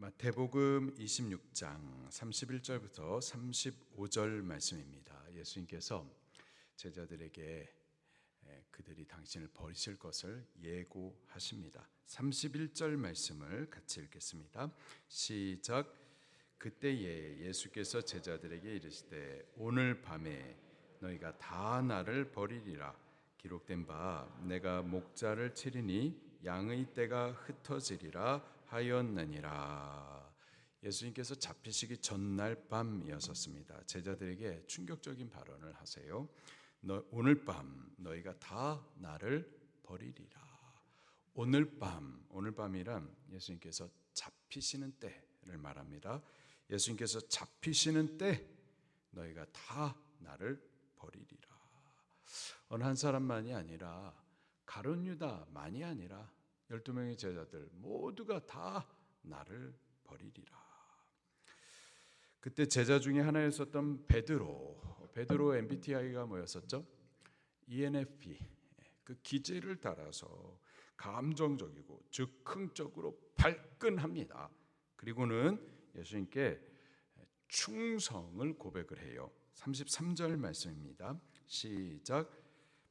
마태복음 26장 31절부터 35절 말씀입니다. 예수님께서 제자들에게 그들이 당신을 버리실 것을 예고하십니다. 31절 말씀을 같이 읽겠습니다. 시작. 그때에 예수께서 제자들에게 이르시되 오늘 밤에 너희가 다 나를 버리리라 기록된 바 내가 목자를 치리니 양의 떼가 흩어지리라 하였느니라. 예수님께서 잡히시기 전날 밤이었었습니다. 제자들에게 충격적인 발언을 하세요. 너, 오늘 밤 너희가 다 나를 버리리라. 오늘 밤, 오늘 밤이란 예수님께서 잡히시는 때를 말합니다. 예수님께서 잡히시는 때 너희가 다 나를 버리리라. 어느 한 사람만이 아니라 가룟 유다만이 아니라 12명의 제자들 모두가 다 나를 버리리라. 그때 제자 중에 하나였었던 베드로, 베드로 MBTI가 뭐였었죠? ENFP. 그 기제를 따라서 감정적이고 즉흥적으로 발끈합니다. 그리고는 예수님께 충성을 고백을 해요. 33절 말씀입니다. 시작.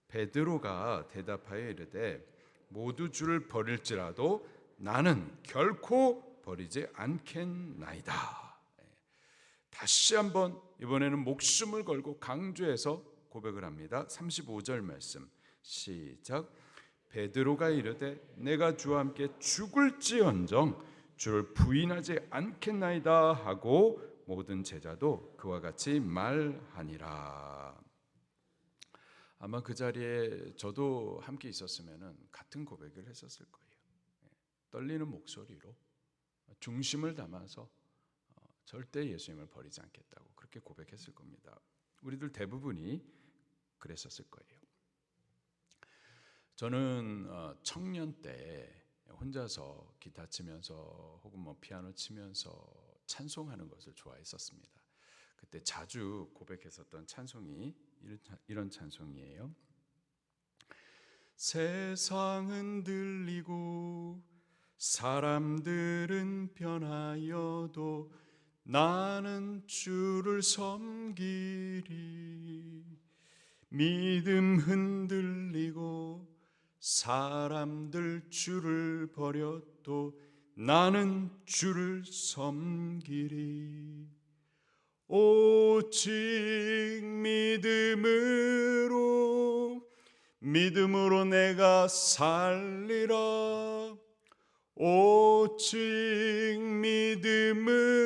베드로가 대답하여 이르되 모두 주를 버릴지라도 나는 결코 버리지 않겠나이다. 예. 다시 한번 이번에는 목숨을 걸고 강조해서 고백을 합니다. 35절 말씀 시작 베드로가 이르되 내가 주와 함께 죽을지언정 주를 부인하지 않겠나이다 하고 모든 제자도 그와 같이 말하니라. 아마 그 자리에 저도 함께 있었으면 같은 고백을 했었을 거예요. 예, 떨리는 목소리로 중심을 담아서 어, 절대 예수님을 버리지 않겠다고 그렇게 고백했을 겁니다. 우리들 대부분이 그랬었을 거예요. 저는 어, 청년 때 혼자서 기타 치면서 혹은 뭐 피아노 치면서 찬송하는 것을 좋아했었습니다. 그때 자주 고백했었던 찬송이 이런 찬송이에요. 세상은 들리고 사람들은 변하여도 나는 주를 섬기리 믿음 흔들리고 사람들 주를 버려도 나는 주를 섬기리 오직 믿음으로 믿음으로 내가 살리라. 오직 믿음으로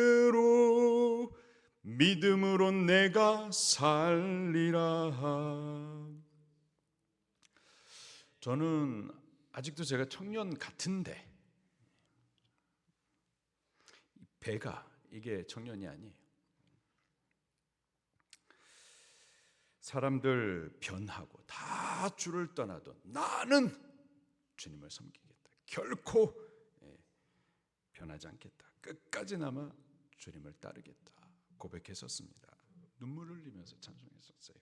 믿음으로 내가 살리라. 저는 아직도 제가 청년 같은데 배가 이게 청년이 아니에요 사람들 변하고 다 주를 떠나도 나는 주님을 섬기겠다. 결코 예, 변하지 않겠다. 끝까지 남아 주님을 따르겠다. 고백했었습니다. 눈물을 흘리면서 찬송했었어요.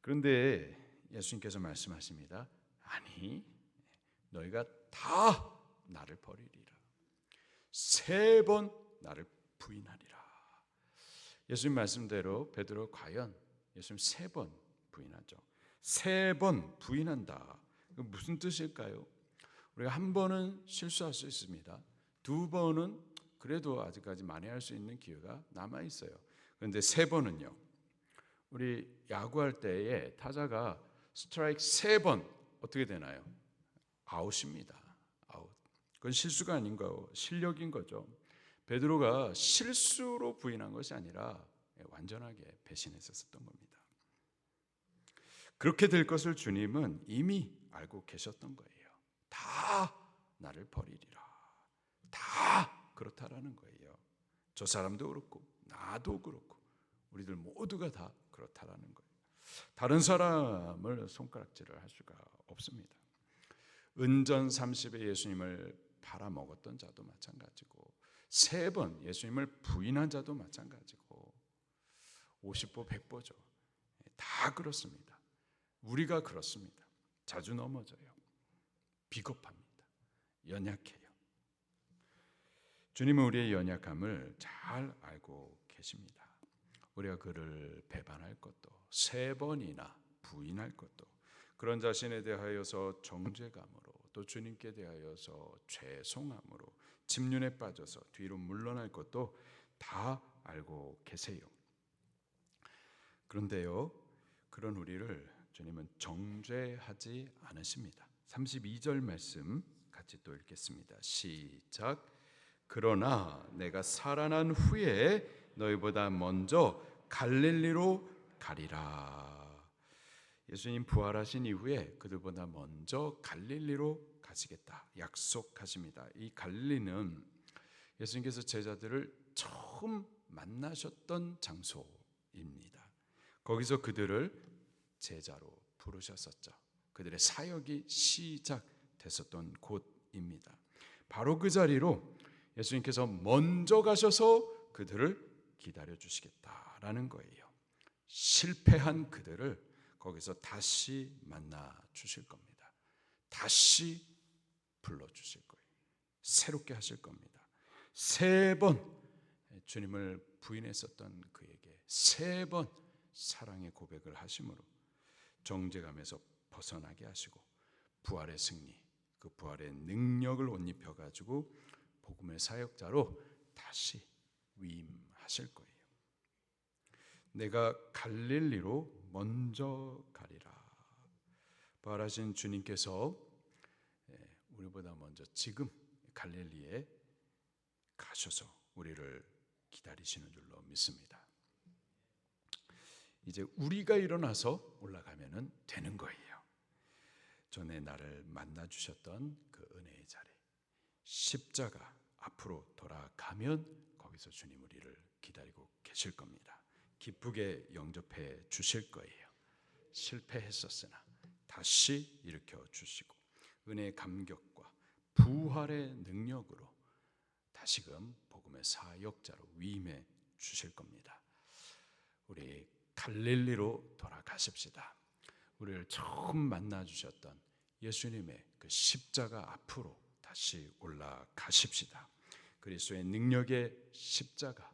그런데 예수님께서 말씀하십니다. 아니, 너희가 다 나를 버리리라. 세 번 나를 부인하리라. 예수님 말씀대로 베드로 과연 예수님 세 번 부인하죠. 세 번 부인한다. 무슨 뜻일까요? 우리가 한 번은 실수할 수 있습니다. 두 번은 그래도 아직까지 만회할 수 있는 기회가 남아 있어요. 그런데 세 번은요. 우리 야구할 때에 타자가 스트라이크 세 번 어떻게 되나요? 아웃입니다. 아웃. 그건 실수가 아닌 거 실력인 거죠. 베드로가 실수로 부인한 것이 아니라 완전하게 배신했었던 겁니다. 그렇게 될 것을 주님은 이미 알고 계셨던 거예요. 다 나를 버리리라. 다 그렇다라는 거예요. 저 사람도 그렇고 나도 그렇고 우리들 모두가 다 그렇다라는 거예요. 다른 사람을 손가락질을 할 수가 없습니다. 은전 30에 예수님을 팔아먹었던 자도 마찬가지고 세 번 예수님을 부인한 자도 마찬가지고 50보 100보죠. 다 그렇습니다. 우리가 그렇습니다. 자주 넘어져요. 비겁합니다. 연약해요. 주님은 우리의 연약함을 잘 알고 계십니다. 우리가 그를 배반할 것도 세 번이나 부인할 것도 그런 자신에 대하여서 정죄감으로 또 주님께 대하여서 죄송함으로 집륜에 빠져서 뒤로 물러날 것도 다 알고 계세요. 그런데요, 그런 우리를 주님은 정죄하지 않으십니다. 32절 말씀 같이 또 읽겠습니다. 시작. 그러나 내가 살아난 후에 너희보다 먼저 갈릴리로 가리라. 예수님 부활하신 이후에 그들보다 먼저 갈릴리로 가시겠다 약속하십니다. 이 갈릴리는 예수님께서 제자들을 처음 만나셨던 장소입니다. 거기서 그들을 제자로 부르셨었죠. 그들의 사역이 시작됐었던 곳입니다. 바로 그 자리로 예수님께서 먼저 가셔서 그들을 기다려 주시겠다라는 거예요. 실패한 그들을 거기서 다시 만나 주실 겁니다. 다시 불러 주실 거예요. 새롭게 하실 겁니다. 세 번 주님을 부인했었던 그에게 세 번 사랑의 고백을 하심으로 정죄감에서 벗어나게 하시고 부활의 승리, 그 부활의 능력을 옷 입혀 가지고 복음의 사역자로 다시 위임하실 거예요. 내가 갈릴리로 먼저 가리라. 부활하신 주님께서 예, 우리보다 먼저 지금 갈릴리에 가셔서 우리를 기다리시는 줄로 믿습니다. 이제 우리가 일어나서 올라가면은 되는 거예요. 전에 나를 만나 주셨던 그 은혜의 자리. 십자가 앞으로 돌아가면 거기서 주님 우리를 기다리고 계실 겁니다. 기쁘게 영접해 주실 거예요. 실패했었으나 다시 일으켜 주시고 은혜의 감격과 부활의 능력으로 다시금 복음의 사역자로 위임해 주실 겁니다. 우리 갈릴리로 돌아가십시다. 우리를 처음 만나 주셨던 예수님의 그 십자가 앞으로 다시 올라가십시다. 그리스도의 능력의 십자가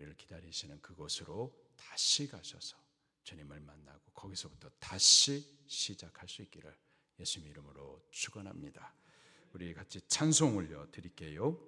우리를 기다리시는 그곳으로 다시 가셔서 주님을 만나고 거기서부터 다시 시작할 수 있기를 예수님 이름으로 축원합니다. 우리 같이 찬송 올려 드릴게요.